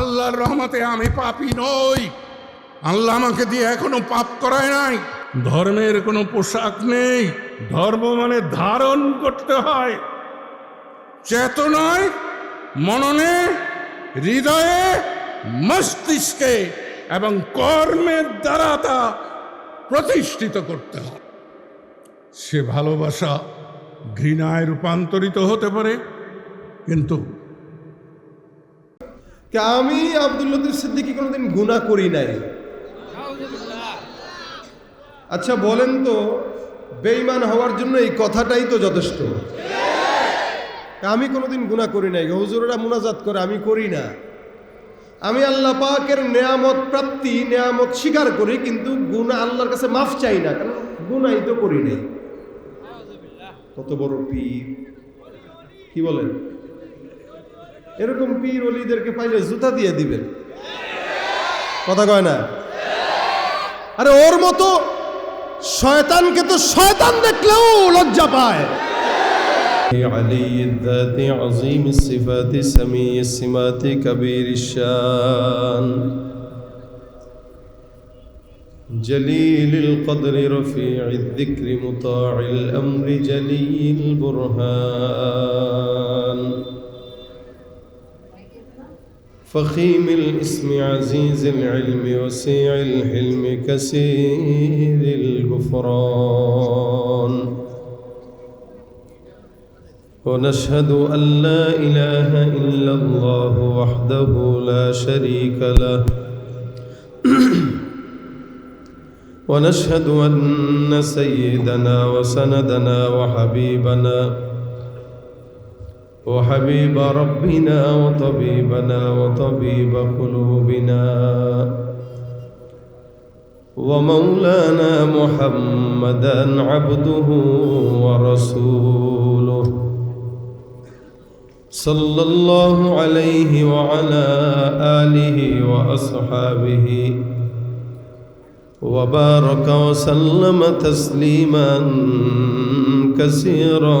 আল্লাহর রহমতে আমি পাপি নই। আল্লাহ আমাকে দিয়ে এখনও পাপ করায় নাই। ধর্মের কোনো পোশাক নেই। ধর্ম মানে ধারণ করতে হয়। চেতনায়, মননে, হৃদয়ে, মস্তিষ্কে এবং কর্মের দ্বারা তা প্রতিষ্ঠিত করতে হয়। সে ভালোবাসা ঘৃণায় রূপান্তরিত হতে পারে, কিন্তু আমি আব্দুল লতিফ সিদ্দিকি কোনোদিন গুণা করি নাই। আচ্ছা বলেন তো, বেঈমান হওয়ার জন্য এই কথাটাই তো যথেষ্ট। আমি কোনোদিন গুণা করি নাই হুজুরেরা মুনাজাত করে, আমি করি না। আমি আল্লাহ পাকের নেয়ামত প্রাপ্তি, নেয়ামত স্বীকার করি, কিন্তু গুণা আল্লাহর কাছে মাফ চাই না, কারণ গুণাই তো করি নাই। কত বড় পীর। কি বলেন? এরকম পীর অলিদেরকে পাইলে জুতা দিয়ে দিবেন কথা কয় না আরে ওর মতো শয়তানকে তো শয়তান দেখলেও লজ্জা পায় علي الذات عظيم الصفات سميع السمات كبير الشان جليل القدر رفيع الذكر مطاع الأمر جليل البرهان فخيم الاسم عزيز العلم وسيع الحلم كثير الغفران. ونشهد أن لا إله إلا الله وحده لا شريك له. ونشهد أن سيدنا وسندنا وحبيبنا وحبيب ربنا وطبيبنا وطبيب قلوبنا ومولانا محمدا عبده ورسوله صلى الله عليه وعلى آله وأصحابه وبارك وسلم تسليما كثيرا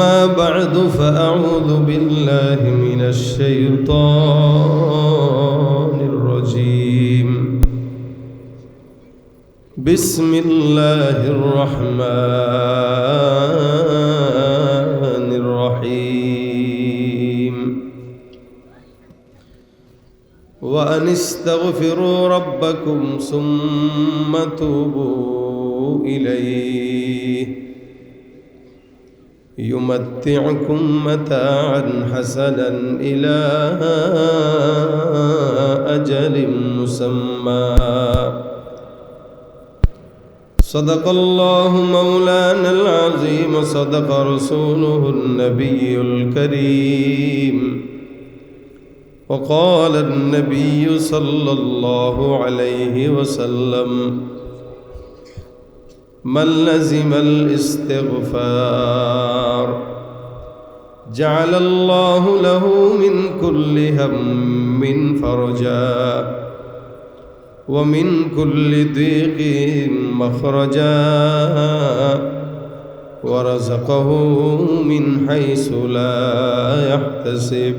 أما بعد فأعوذ بالله من الشيطان الرجيم. بسم الله الرحمن الرحيم. وأن استغفروا ربكم ثم توبوا إليه. يمتعكم متاعا حسنا إلى أجل مسمى. صدق الله مولانا العظيم صدق رسوله النبي الكريم. وقال النبي صلى الله عليه وسلم من لزم الاستغفار جعل الله له من كل هم فرجا ومن كل ضيق مخرجا ورزقه من حيث لا يحتسب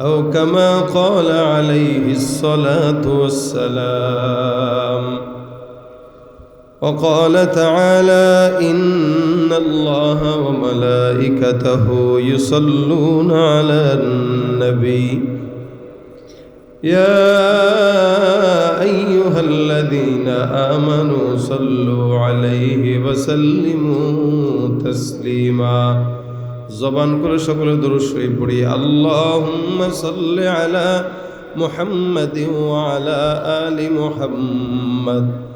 أو كما قال عليه الصلاة والسلام وقال تعالى إن الله وملائكته يصلون على النبي. يا أيها الذين آمنوا صلوا عليه وسلموا تسليما. زبان كل شكل درش পড়ি اللهم صل على محمد وعلى آل محمد.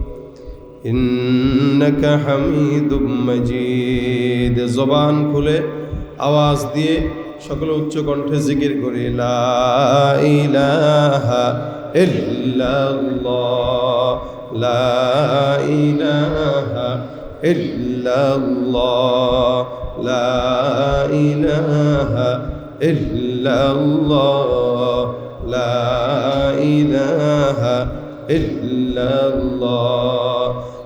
ইন্নাকা হামিদুম মজিদ। জবান খুলে আওয়াজ দিয়ে সকলে উচ্চ কণ্ঠে জিকির করি, লা ইলাহা ইল্লাল্লাহ, লা ইলাহা ইল্লাল্লাহ, লা ইলাহা ইল্লাল্লাহ, লা ইলাহা ইল্লাল্লাহ।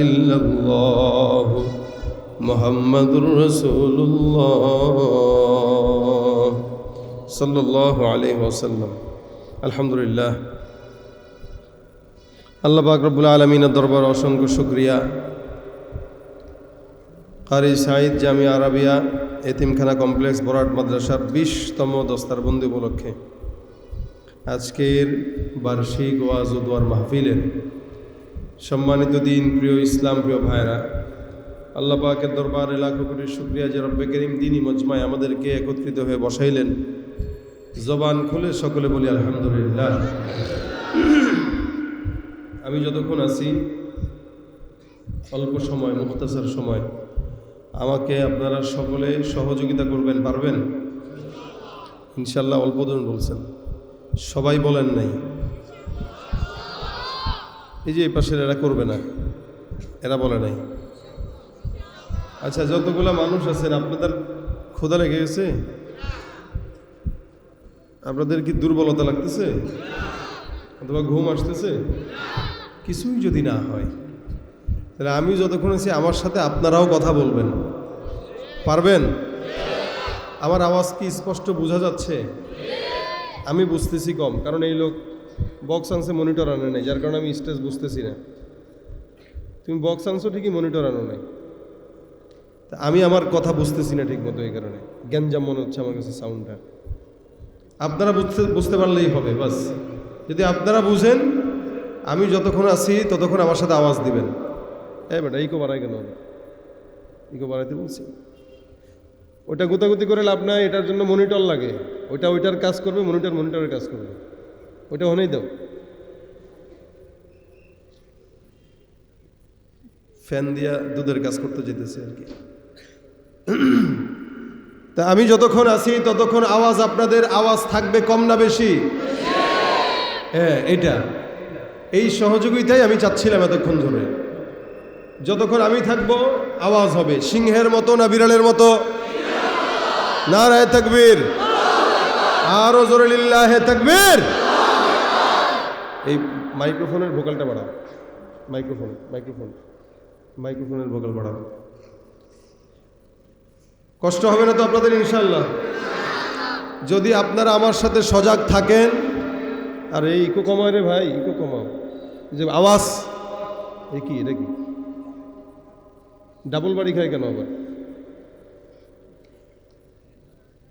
إلا الله محمد رسول الله صلى الله عليه وسلم الحمد لله আল্লাহ বাকরবুল আলমিনের দরবার অসংখ্য শুক্রিয়া। কারি সাঈদ জামি আরাবিয়া এতিমখানা কমপ্লেক্স বরাট মাদ্রাসার বিশতম দস্তারবন্দি উপলক্ষে আজকের বার্ষিক ওয়াজ উদ্ওয়ার মাহফিলের সম্মানিত দিন, প্রিয় ইসলাম, প্রিয় ভাইরা আল্লাহ পাকের দরবারে লাখো কোটি শুক্রিয়া যে রব্বে করিম দিনই মজমায় আমাদেরকে একত্রিত হয়ে বসাইলেন। জবান খুলে সকলে বলি আলহামদুলিল্লাহ। আমি যতক্ষণ আছি, অল্প সময় মুক্তাসার সময়, আমাকে আপনারা সকলে সহযোগিতা করবেন, পারবেন? ইনশাল্লাহ অল্প বলছেন। সবাই বলেন নাই। এই যে এই পাশের এরা করবে না। এরা বলে নাই। আচ্ছা যতগুলা মানুষ আছেন, আপনাদের ক্ষুধা লেগে গেছে? আপনাদের কি দুর্বলতা লাগতেছে? অথবা ঘুম আসতেছে? কিছুই যদি না হয়, তাহলে আমি যতক্ষণ আছি, আমার সাথে আপনারাও কথা বলবেন। পারবেন? আমার আওয়াজ কি স্পষ্ট বোঝা যাচ্ছে? আমি বুঝতেছি কম, কারণ এই লোক বক্স আনছে মনিটর আনে নাই, যার কারণে আমি স্টেজ বুঝতেছি না। তুমি বক্স আনছো ঠিকই মনিটর আনো নাই। তা আমি আমার কথা বুঝতেছি না ঠিক মতো এই কারণে। গ্যাঞ্জাম মনে হচ্ছে আমার কাছে সাউন্ডটা আপনারা বুঝতে বুঝতে পারলেই হবে, বাস। যদি আপনারা বুঝেন, আমি যতক্ষণ আছি ততক্ষণ আমার সাথে আওয়াজ দিবেন। এ বেটা ইকো বাড়াই কেন? ইকো বাড়াইতে বলছি। ওটা গুতাগুতি করে লাভ নাই, এটার জন্য মনিটর লাগে। ওইটা, ওইটার কাজ করবে মনিটর মনিটরের কাজ করবে। ওইটা হনেই দাও। ফ্যান দিয়া দুধের কাজ করতে যেতেছে আর কি। তা আমি যতক্ষণ আছি, ততক্ষণ আওয়াজ আপনাদের, আওয়াজ থাকবে কম না বেশি? হ্যাঁ এটা এই সহযোগিতাই আমি চাচ্ছিলাম এতক্ষণ ধরে। যতক্ষণ আমি থাকব, আওয়াজ হবে। সিংহের মতো না বিড়ালের মতো? না রায় থাকবীর আরও জোরে লিল্লাহে তাকবীর। এই মাইক্রোফোনের ভোকালটা বাড়াও। মাইক্রোফোন মাইক্রোফোন, মাইক্রোফোনের ভোকাল বাড়াও। কষ্ট হবে না তো আপনাদের ইনশাল্লাহ যদি আপনারা আমার সাথে সজাগ থাকেন, আর এই ইকো কমায় রে ভাই, ইকো কমাও। যে আওয়াজ এ কি, এটা কি? ডাবল বাড়ি খায় কেন আবার?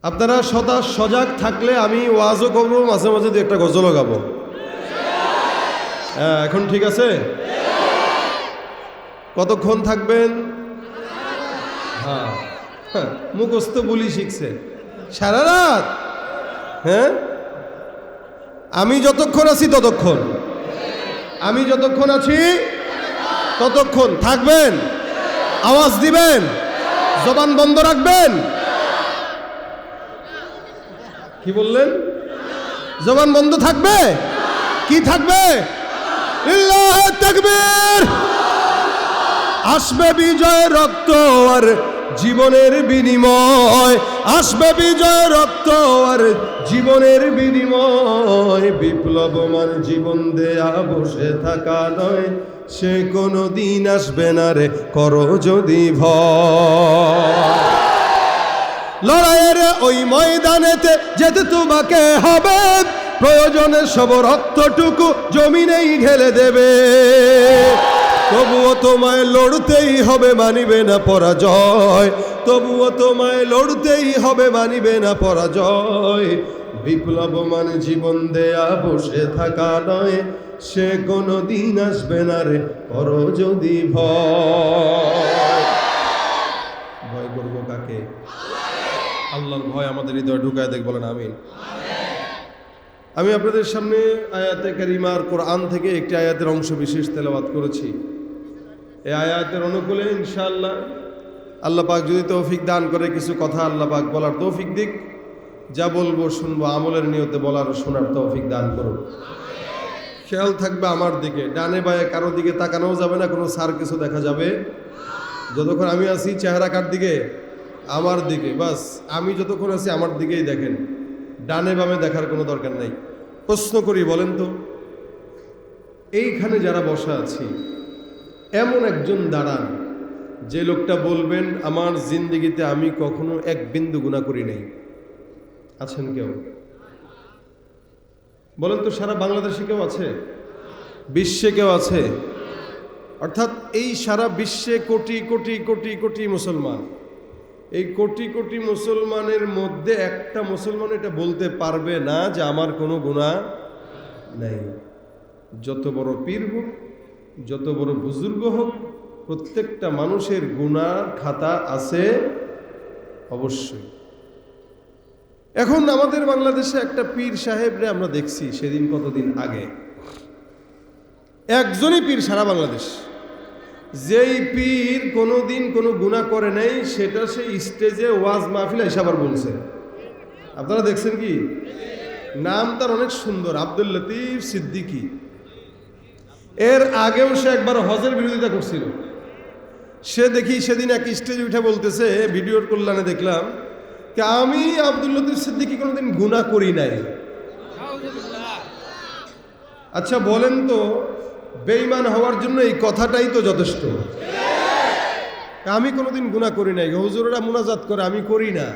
আপনারা সদা সজাগ থাকলে আমি ওয়াজও করব, মাঝে মাঝে দু একটা গজলও গাবো। এখন ঠিক আছে? কতক্ষণ থাকবেন? হ্যাঁ। হ্যাঁ, মুখস্থ বলি শিখছে। সারা রাত? হ্যাঁ? আমি যতক্ষণ আছি ততক্ষণ। আমি যতক্ষণ আছি ততক্ষণ। থাকবেন? আওয়াজ দিবেন? জবান বন্ধ রাখবেন? কি বললেন? জবান বন্ধ থাকবে? কি থাকবে? তাকবীর। আসবে বিজয় রক্ত আর জীবনের বিনিময়। আসবে বিজয় রক্ত আর জীবনের বিনিময়। বিপ্লব বিপ্লবমান জীবন দেয়া বসে থাকা নয়, সে কোনো দিন আসবে না রে, করো যদি ভয়। লড়াইয়ের ওই ময়দানেতে যেতে তোমাকে হবে। প্রয়োজনে সব রক্তটুকু জমিনেই ঢেলে দেবে। তবুও তোমায় লড়তেই হবে, মানিবে না পরাজয়। তবুও তোমায় লড়তেই হবে, মানিবে না পরাজয়। বিপ্লব মানে জীবন দেয়া বসে থাকা নয়, সে কোনো দিন আসবে না রে পর যদি ভয়। ভয় করব কাকে? আল্লাহর ভয় আমাদের হৃদয় ঢুকায় দেখ, বলেন আমিন। আমি আপনাদের সামনে আয়াতে কারিমার কোরআন থেকে একটি আয়াতের অংশ বিশেষ তেলাবাদ করেছি। এই আয়াতের অনুকূলে ইনশাআল্লাহ আল্লাহ পাক যদি তৌফিক দান করে কিছু কথা আল্লাহ পাক বলার তৌফিক দিক, যা বলব, শুনব, আমলের নিয়তে বলার শোনার তৌফিক দান করুন। খেয়াল থাকবে আমার দিকে, ডানে বায়ে কারও দিকে তাকানোও যাবে না, কোনো সার কিছু দেখা যাবে। যতক্ষণ আমি আছি চেহারা কার দিকে? আমার দিকে। বাস, আমি যতক্ষণ আছি আমার দিকেই দেখেন। ডানে বামে দেখার কোনো দরকার নাই। প্রশ্ন করি, বলেন তো, এইখানে যারা বসা আছি, এমন একজন দাঁড়ান, যে লোকটা বলবেন, আমার জিন্দিগিতে আমি কখনো এক বিন্দু গুণা করি নাই। আছেন কেউ? বলেন তো, সারা বাংলাদেশে কেউ আছে? বিশ্বে কেউ আছে? অর্থাৎ এই সারা বিশ্বে কোটি কোটি কোটি কোটি মুসলমান। এই কোটি কোটি মুসলমানের মধ্যে একটা মুসলমান এটা বলতে পারবে না যে আমার কোনো গুণা নেই। যত বড় পীর হোক, যত বড় বুজুর্গ হোক, প্রত্যেকটা মানুষের গুণার খাতা আছে অবশ্যই। এখন আমাদের বাংলাদেশে একটা পীর সাহেবরে আমরা দেখছি সেদিন কতদিন আগে। একজনই পীর সারা বাংলাদেশ। যেই পীর কোনোদিন কোনো গুণা করে নাই, সেটা সে স্টেজে ওয়াজ মাহফিল এসে আবার বলছে। আপনারা দেখছেন কি? নাম তার অনেক সুন্দর, আব্দুল লতিফ সিদ্দিকী। এর আগেও সে একবার হজের বিরোধিতা করছিল। সে দেখি সেদিন এক স্টেজে উঠে বলতেছে, ভিডিওর কল্যাণে দেখলাম যে আমি আব্দুল লতিফ সিদ্দিকী কোনোদিন গুণা করি নাই। আচ্ছা বলেন তো বেইমান হওয়ার জন্য এই কথাটাই তো যথেষ্ট। আমি কোনোদিন গুণা করি নাই, হুজুরেরা মুনাজাত করে, আমি করি না।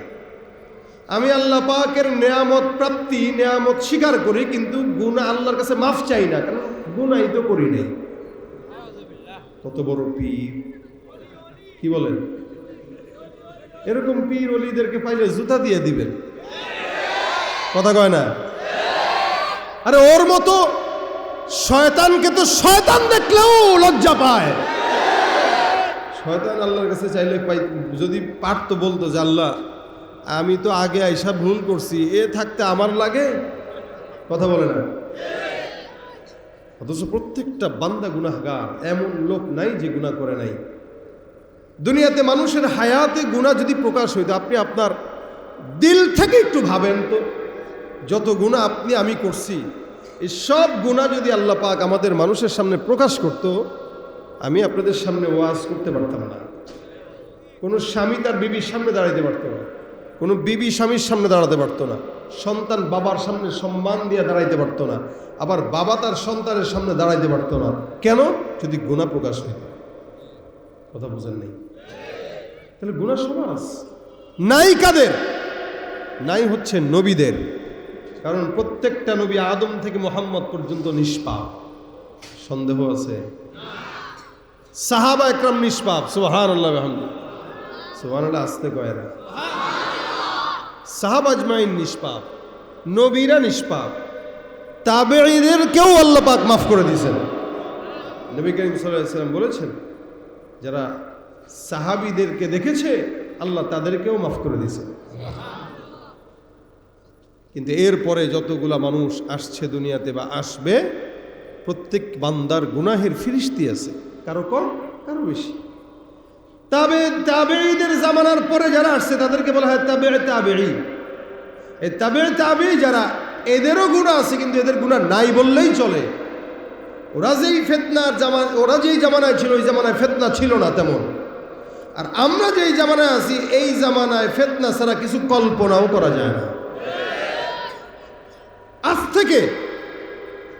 আমি আল্লাহ পাকের নেয়ামত প্রাপ্তি, নেয়ামত স্বীকার করি, কিন্তু গুণা আল্লাহর কাছে মাফ চাই না, কারণ গুণাই তো করি নাই। কত বড় পীর। কি বলেন? এরকম পীর অলিদেরকে পাইলে জুতা দিয়ে দিবেন। কথা কয় না? আরে ওর মতো শয়তানকে তো শয়তান দেখলেও লজ্জা পায়। শয়তান আল্লাহর কাছে চাইলে পাই যদি পারতো বলতো যে আল্লাহ, আমি তো আগে আইসা ভুল করছি, এ থাকতে আমার লাগে? কথা বলে না। অথচ প্রত্যেকটা বান্দা গুনাহগার, এমন লোক নাই যে গুনাহ করে নাই। দুনিয়াতে মানুষের হায়াতে গুণা যদি প্রকাশ হইতো আপনি আপনার দিল থেকে একটু ভাবেন তো, যত গুণা আপনি আমি করছি এই সব গুণা যদি আল্লাহ পাক আমাদের মানুষের সামনে প্রকাশ করত, আমি আপনাদের সামনে ওয়াজ করতে পারতাম না। কোনো স্বামী তার বিবির সামনে দাঁড়াইতে পারতো না। কোনো বিবি স্বামীর সামনে দাঁড়াতে পারতো না। সন্তান বাবার সামনে সম্মান দিয়ে দাঁড়াইতে পারতো না। আবার বাবা তার সন্তানের সামনে দাঁড়াইতে পারতো না। কেন? যদি গুণা প্রকাশ হইত। কথা বুঝেন নেই? তাহলে গুণা সমাজ? নাই কাদের? নাই হচ্ছে নবীদের। কারণ প্রত্যেকটা নবী আদম থেকে মোহাম্মদ পর্যন্ত নিষ্পাপ। সন্দেহ আছে? সাহাবা একরাম নিষ্পাপ সুহান আল্লাহ সুহান আল্লাহ আসতে কয় না সাহাবাজমাইন নিষ্পাপ, নবীরা নিষ্পাপ। তাবেঈদের কেউ আল্লাহ পাক মাফ করে দিয়েছেন। নবী করিম সাল্লাম বলেছেন, যারা সাহাবিদেরকে দেখেছে, আল্লাহ তাদেরকেও মাফ করে দিয়েছেন। কিন্তু এরপরে যতগুলা মানুষ আসছে দুনিয়াতে বা আসবে, প্রত্যেক বান্দার গুনাহের ফিরিস্তি আছে। কারও কম, কারও বেশি। তবে, তাবেঈদের জামানার পরে যারা আসছে, তাদেরকে বলা হয় তাবে, তাবেঈ। এই তাবে তাবে যারা, এদেরও গুণা আছে, কিন্তু এদের গুণা নাই বললেই চলে। ওরা যেই ফেতনার জামান, ওরা যেই জামানায় ছিল, ওই জামানায় ফেতনা ছিল না তেমন। আর আমরা যেই জামানায় আছি, এই জামানায় ফেতনা ছাড়া কিছু কল্পনাও করা যায় না। আজ থেকে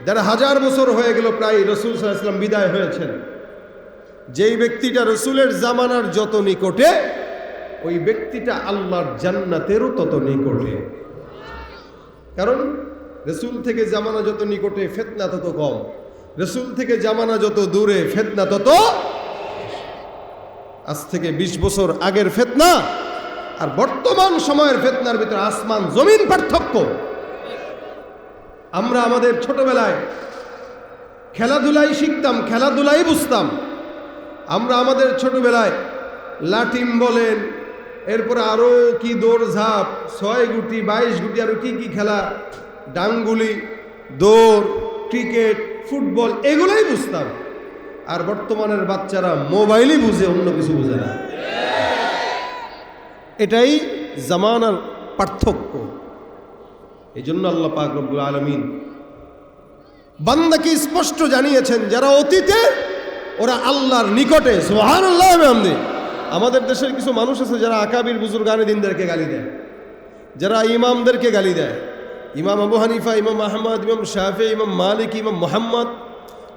যারা হাজার বছর হয়ে গেল প্রায় রসুল সাল্লাম বিদায় হয়েছেন। যেই ব্যক্তিটা রসুলের জামানার যত নিকটে, ওই ব্যক্তিটা আল্লাহর জান্নাতেরও তত নিকটে। কারণ রসুল থেকে জামানা যত নিকটে, ফেতনা তত কম। রসুল থেকে জামানা যত দূরে, ফেতনা তত আজ থেকে ২০ বছর আগের ফেতনা, আর বর্তমান সময়ের ফেতনার ভিতরে আসমান জমিন পার্থক্য। আমরা আমাদের ছোটবেলায় খেলাধুলাই শিখতাম, খেলাধুলাই বুঝতাম। আমরা আমাদের ছোটবেলায় লাটিম বলেন, এরপরে আরও কি দৌড় ঝাঁপ ছয় গুটি, বাইশ গুটি আরও কি কি খেলা, ডাঙ্গুলি, দৌড়, ক্রিকেট, ফুটবল, এগুলোই বুঝতাম। আর বর্তমানের বাচ্চারা মোবাইলই বুঝে, অন্য কিছু বুঝে না। এটাই জামানার পার্থক্য। এই জন্য আল্লাহ পাক রব্বুল আলমিন বান্দাকে স্পষ্ট জানিয়েছেন, যারা অতীতে, ওরা আল্লাহর নিকটে সোহান আল্লাহ আমদি আমাদের দেশের কিছু মানুষ আছে যারা আকাবির বুজুর্গ দিনদেরকে গালি দেয়। যারা ইমামদেরকে গালি দেয়। ইমাম আবু হানিফা, ইমাম আহমদ, ইমাম শাফে, ইমাম মালিক, ইমাম মোহাম্মদ,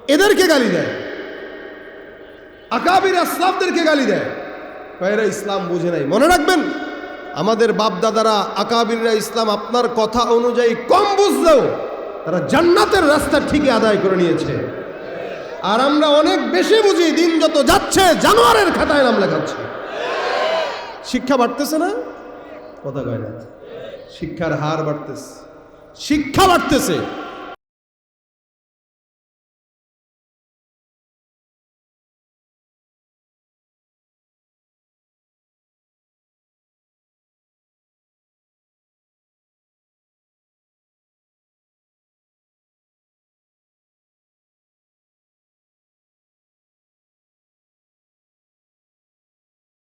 এদেরকে গালি দেয়। আকাবির আসলামদেরকে গালি দেয়। এরা ইসলাম বুঝে নাই। মনে রাখবেন আমাদের বাপদাদারা আকাবিরা আকাবিররা ইসলাম আপনার কথা অনুযায়ী কম বুঝলেও তারা জান্নাতের রাস্তা ঠিকই আদায় করে নিয়েছে। আর আমরা অনেক বেশি বুঝি, দিন যত যাচ্ছে, জানোয়ারের খাতায় নাম লেখাচ্ছে। শিক্ষা বাড়তেছে না? কথা কয় না। শিক্ষার হার বাড়তেছে। শিক্ষা বাড়তেছে।